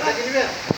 来给你们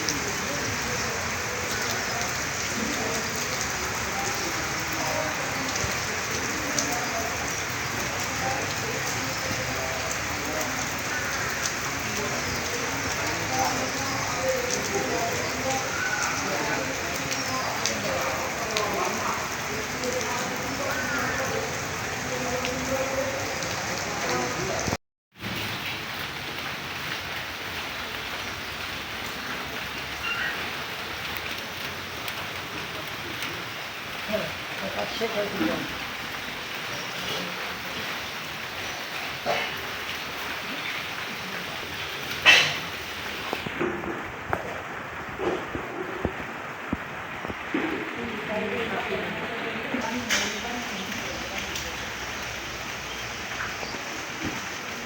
네, 같이 해가지고.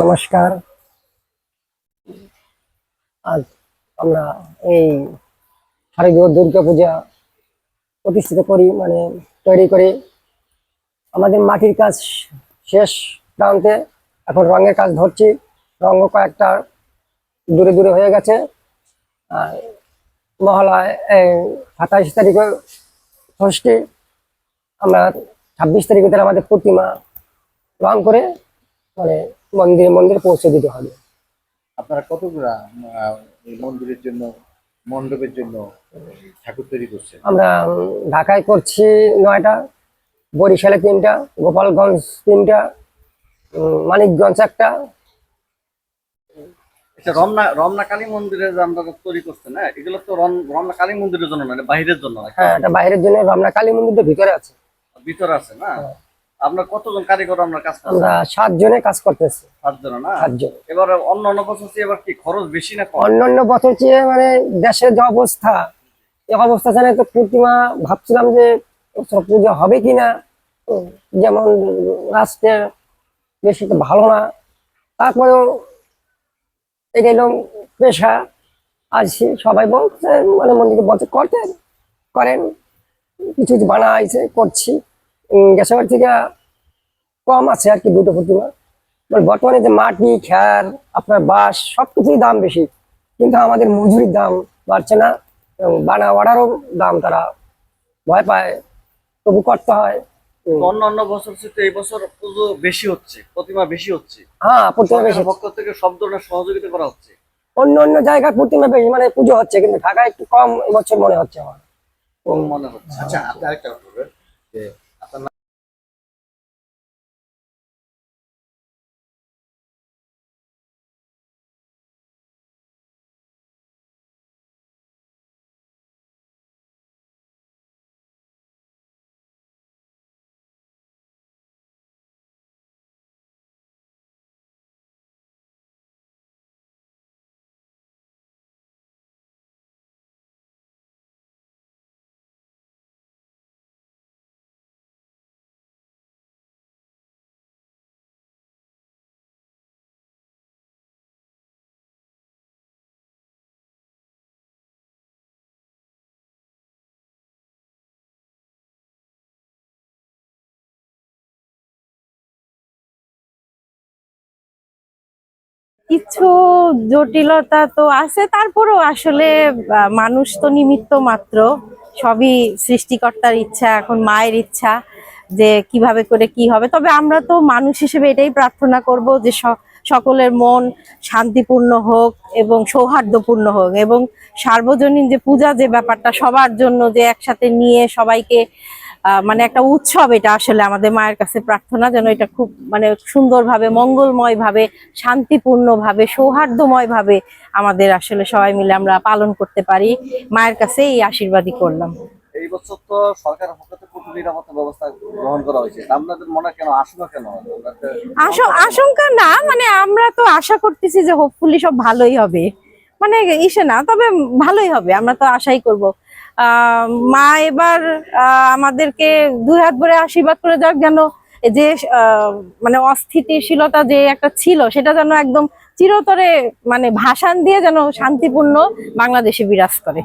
নমস্কার। আজ আমরা এই শারদীয় দুর্গা পূজা প্রতিষ্ঠিত করি মানে তৈরি করি। আমাদের মাটির কাজ শেষ প্রান্তে এখন রঙের কাজ ধরছি। রঙ কয়েকটা দূরে দূরে হয়ে গেছে। আর মহালয় সাতাইশ তারিখে ষষ্ঠী। আমরা ছাব্বিশ তারিখে আমাদের প্রতিমা রং করে মানে মন্দিরে মন্দিরে পৌঁছে দিতে হবে। আপনারা কতগুলা এই মন্দিরের জন্য মণ্ডপের জন্য ঠাকুর তৈরি করছেন? আমরা ঢাকায় করছি নয়টা বরিশালে তিনটা গোপালগঞ্জ তিনটা মানিকগঞ্জ একটা। আচ্ছা রমনা রমনা কালী মন্দিরে আমরা তৈরি না? এগুলো তো রম- রমনা কালী মন্দিরের জন্য না বাইরের জন্য হ্যাঁ এটা বাইরের জন্য রমনা কালী মন্দিরের ভিতরে আছে। ভিতরে আছে না? আপনার কতজন কারিগর আমরা কাজ করছেন আমরা সাত জনে কাজ করতেছি। সাতজন না? সাতজন। এবার অন্য অন্য বছর চেয়ে এবার কি খরচ বেশি না কম? অন্যান্য বছর চেয়ে মানে দেশের যে অবস্থা এই অবস্থা জানে তো প্রতিমা ভাবছিলাম যে এবছর পুজো হবে কিনা। যেমন রাষ্ট্রের বেশি তো ভালো না। তারপরেও এটা এলো পেশা আছি সবাই বলছে মানে মন্দিরে বলছে করতে করেন। কিছু কিছু বানাইছে করছি। উম, গ্যাসের থেকে কম আছে আর কি দুটো প্রতিমা। মানে বর্তমানে যে মাটি খ্যার আপনার বাঁশ সবকিছুই দাম বেশি। কিন্তু আমাদের মজুরির দাম বাড়ছে না এবং বানা অর্ডারও দাম তারা ভয় পায়। তবু করতে হয়। উম, অন্য অন্য বছর এই বছর পুজো বেশি হচ্ছে প্রতিমা বেশি হচ্ছে। হ্যাঁ প্রতিমা বেশি পক্ষ থেকে সব ধরনের সহযোগিতা করা হচ্ছে। অন্য অন্য জায়গায় প্রতিমা বেশি মানে পুজো হচ্ছে কিন্তু ঢাকায় একটু কম এবছর মনে হচ্ছে আমার। কম মনে হচ্ছে। আচ্ছা আপনি আরেকটা কিছু জটিলতা তো আছে, তারপরেও আসলে মানুষ তো নিমিত্ত মাত্র। সবই সৃষ্টিকর্তার ইচ্ছা, এখন মায়ের ইচ্ছা যে কীভাবে করে কি হবে। তবে আমরা তো মানুষ হিসেবে এটাই প্রার্থনা করব যে সকলের মন শান্তিপূর্ণ হোক এবং সৌহার্দ্যপূর্ণ হোক এবং সার্বজনীন যে পূজা যে ব্যাপারটা সবার জন্য যে একসাথে নিয়ে সবাইকে মানে একটা উৎসব এটা আসলে আমাদের মায়ের কাছে প্রার্থনা যেন এটা খুব মানে সুন্দরভাবে মঙ্গলময় ভাবে শান্তিপূর্ণ ভাবে সৌহার্দ্যময় ভাবে আমাদের আসলে সবাই মিলে আমরা পালন করতে পারি। মায়ের কাছে এই আশীর্বাদই করলাম। এই বছর তো সরকারের পক্ষ থেকে কঠোর নিরাপত্তা ব্যবস্থা গ্রহণ করা হয়েছে। আপনাদের মনে কেন? আশঙ্কা কেন? আশঙ্কা না মানে আমরা তো আশা করতেছি যে হোপফুলি সব ভালোই হবে। মানে ইসে না তবে ভালোই হবে আমরা তো আশাই করব। মা এবার আমাদেরকে দুই হাত ভরে আশীর্বাদ করে যাক যেন যে মানে অস্থিতিশীলতা যে একটা ছিল, সেটা যেন একদম চিরতরে মানে ভাষান দিয়ে যেন শান্তিপূর্ণ বাংলাদেশে বিরাজ করে।